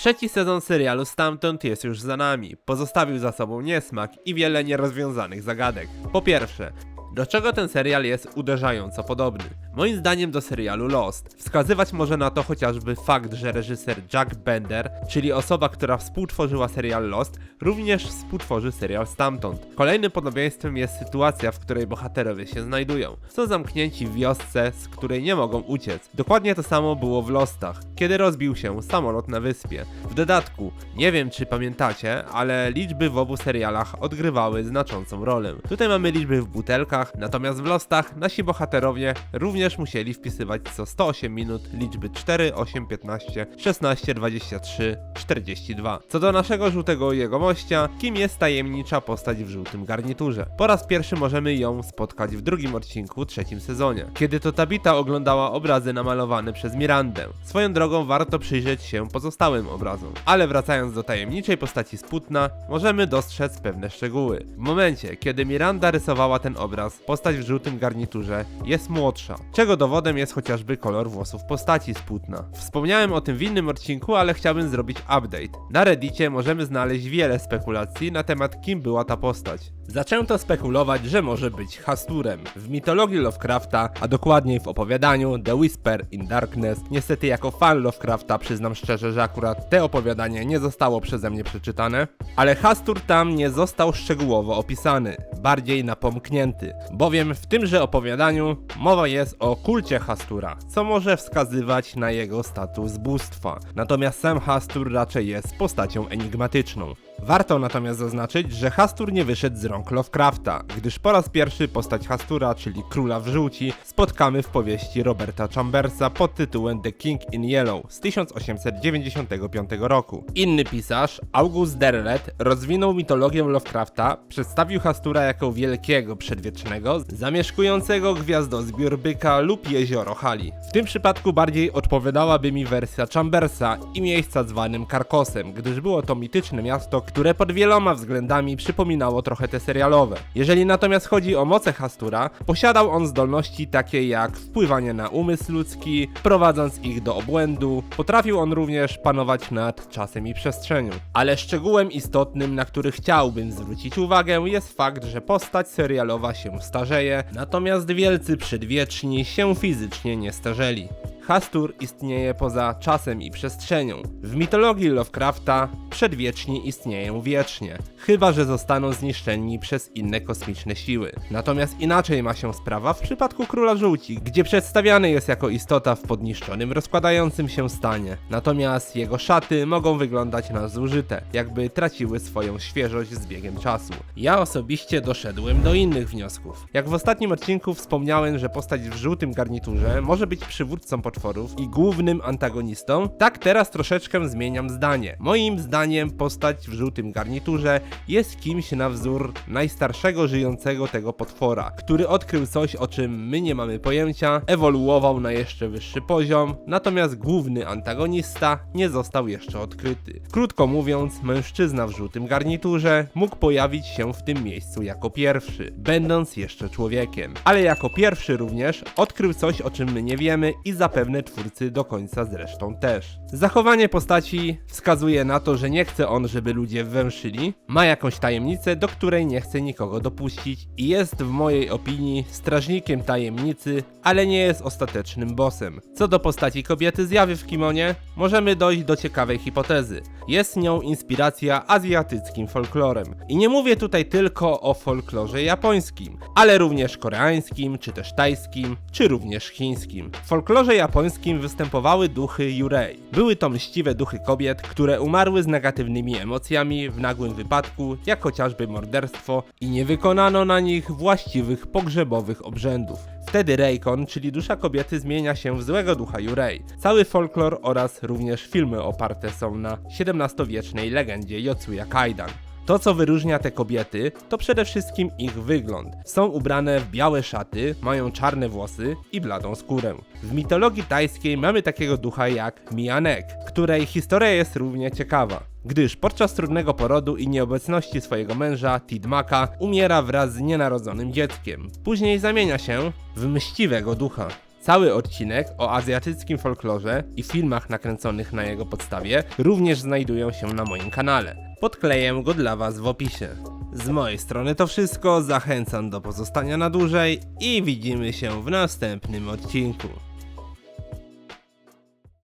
Trzeci sezon serialu Stamtąd jest już za nami. Pozostawił za sobą niesmak i wiele nierozwiązanych zagadek. Po pierwsze, do czego ten serial jest uderzająco podobny? Moim zdaniem do serialu Lost. Wskazywać może na to chociażby fakt, że reżyser Jack Bender, czyli osoba, która współtworzyła serial Lost, również współtworzy serial Stamtąd. Kolejnym podobieństwem jest sytuacja, w której bohaterowie się znajdują. Są zamknięci w wiosce, z której nie mogą uciec. Dokładnie to samo było w Lostach, kiedy rozbił się samolot na wyspie. W dodatku, nie wiem czy pamiętacie, ale liczby w obu serialach odgrywały znaczącą rolę. Tutaj mamy liczby w butelkach, natomiast w Lostach nasi bohaterowie również musieli wpisywać co 108 minut liczby 4, 8, 15, 16, 23, 42. Co do naszego żółtego jegomościa, kim jest tajemnicza postać w żółtym garniturze? Po raz pierwszy możemy ją spotkać w drugim odcinku trzecim sezonie, kiedy to Tabita oglądała obrazy namalowane przez Mirandę. Swoją drogą warto przyjrzeć się pozostałym obrazom. Ale wracając do tajemniczej postaci Sputna, możemy dostrzec pewne szczegóły. W momencie, kiedy Miranda rysowała ten obraz, postać w żółtym garniturze jest młodsza, czego dowodem jest chociażby kolor włosów postaci Sputna. Wspomniałem o tym w innym odcinku, ale chciałbym zrobić update. Na Reddicie możemy znaleźć wiele spekulacji na temat kim była ta postać. Zaczęto spekulować, że może być Hasturem. W mitologii Lovecrafta, a dokładniej w opowiadaniu The Whisper in Darkness, niestety jako fan Lovecrafta przyznam szczerze, że akurat te opowiadanie nie zostało przeze mnie przeczytane, ale Hastur tam nie został szczegółowo opisany, bardziej napomknięty, bowiem w tymże opowiadaniu mowa jest o kulcie Hastura, co może wskazywać na jego status bóstwa. Natomiast sam Hastur raczej jest postacią enigmatyczną. Warto natomiast zaznaczyć, że Hastur nie wyszedł z rąk Lovecrafta, gdyż po raz pierwszy postać Hastura, czyli Króla w Żółci, spotkamy w powieści Roberta Chambersa pod tytułem The King in Yellow z 1895 roku. Inny pisarz, August Derlet, rozwinął mitologię Lovecrafta, przedstawił Hastura jako wielkiego przedwiecznego, zamieszkującego gwiazdozbiór byka lub jezioro Hali. W tym przypadku bardziej odpowiadałaby mi wersja Chambersa i miejsca zwanym Karkosem, gdyż było to mityczne miasto, które pod wieloma względami przypominało trochę te serialowe. Jeżeli natomiast chodzi o moce Hastura, posiadał on zdolności takie jak wpływanie na umysł ludzki, prowadząc ich do obłędu, potrafił on również panować nad czasem i przestrzenią. Ale szczegółem istotnym, na który chciałbym zwrócić uwagę, jest fakt, że postać serialowa się starzeje, natomiast wielcy przedwieczni się fizycznie nie starzeli. Hastur istnieje poza czasem i przestrzenią. W mitologii Lovecrafta przedwieczni istnieją wiecznie, chyba że zostaną zniszczeni przez inne kosmiczne siły. Natomiast inaczej ma się sprawa w przypadku Króla Żółci, gdzie przedstawiany jest jako istota w podniszczonym, rozkładającym się stanie. Natomiast jego szaty mogą wyglądać na zużyte, jakby traciły swoją świeżość z biegiem czasu. Ja osobiście doszedłem do innych wniosków. Jak w ostatnim odcinku wspomniałem, że postać w żółtym garniturze może być przywódcą potworów i głównym antagonistą, tak teraz troszeczkę zmieniam zdanie. Moim zdaniem postać w żółtym garniturze jest kimś na wzór najstarszego żyjącego tego potwora, który odkrył coś, o czym my nie mamy pojęcia, ewoluował na jeszcze wyższy poziom, natomiast główny antagonista nie został jeszcze odkryty. Krótko mówiąc, mężczyzna w żółtym garniturze mógł pojawić się w tym miejscu jako pierwszy, będąc jeszcze człowiekiem. Ale jako pierwszy również odkrył coś, o czym my nie wiemy i zapewne twórcy do końca zresztą też. Zachowanie postaci wskazuje na to, że nie chce on, żeby ludzie węszyli, ma jakąś tajemnicę, do której nie chce nikogo dopuścić i jest w mojej opinii strażnikiem tajemnicy, ale nie jest ostatecznym bossem. Co do postaci kobiety zjawy w kimonie, możemy dojść do ciekawej hipotezy. Jest nią inspiracja azjatyckim folklorem. I nie mówię tutaj tylko o folklorze japońskim, ale również koreańskim, czy też tajskim, czy również chińskim. W folklorze japońskim występowały duchy Yurei. Były to mściwe duchy kobiet, które umarły z negatywnymi emocjami w nagłym wypadku, jak chociażby morderstwo i nie wykonano na nich właściwych pogrzebowych obrzędów. Wtedy Reikon, czyli dusza kobiety, zmienia się w złego ducha Yurei. Cały folklor oraz również filmy oparte są na XVII-wiecznej legendzie Yotsuya Kaidan. To, co wyróżnia te kobiety, to przede wszystkim ich wygląd. Są ubrane w białe szaty, mają czarne włosy i bladą skórę. W mitologii tajskiej mamy takiego ducha jak Mianek, której historia jest równie ciekawa. Gdyż podczas trudnego porodu i nieobecności swojego męża, Tidmaka, umiera wraz z nienarodzonym dzieckiem. Później zamienia się w mściwego ducha. Cały odcinek o azjatyckim folklorze i filmach nakręconych na jego podstawie również znajdują się na moim kanale. Podkleję go dla Was w opisie. Z mojej strony to wszystko, zachęcam do pozostania na dłużej i widzimy się w następnym odcinku.